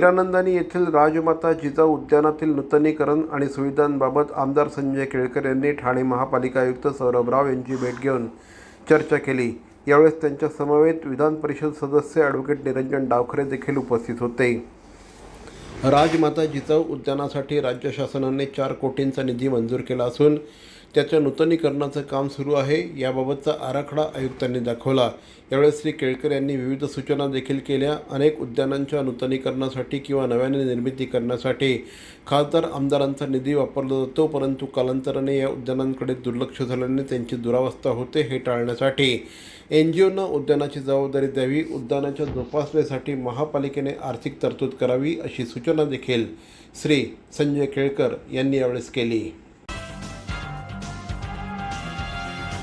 हिरानंदानी येथील राजमाता जिजाऊ उद्यानातील नूतनीकरण आणि सुविधांबाबत आमदार संजय केळकर यांनी ठाणे महापालिका आयुक्त सौरभ राव यांची भेट घेऊन चर्चा केली. यावेळेस त्यांच्या समवेत विधान परिषद सदस्य ॲडव्होकेट निरंजन डावखरे देखील उपस्थित होते. राजमाता जिजाऊ उद्यानासाठी राज्य शासनाने चार कोटींचा निधी मंजूर केला असून त्याच्या नूतनीकरणाचं काम सुरू आहे. याबाबतचा आराखडा आयुक्तांनी दाखवला. यावेळी श्री केळकर यांनी विविध सूचना देखील केल्या. अनेक उद्यानांच्या नूतनीकरणासाठी किंवा नव्याने निर्मिती करण्यासाठी. खासदार आमदारांचा निधी वापरला जातो परंतु कालांतराने या उद्यानांकडे दुर्लक्ष झाल्याने त्यांची दुरावस्था होते हे टाळण्यासाठी. एन जी ओनं उद्यानाची जबाबदारी द्यावी. उद्यानाच्या जोपासनेसाठी महापालिकेने आर्थिक तरतूद करावी अशी सूचना देखील श्री संजय केळकर यांनी यावेळेस केली.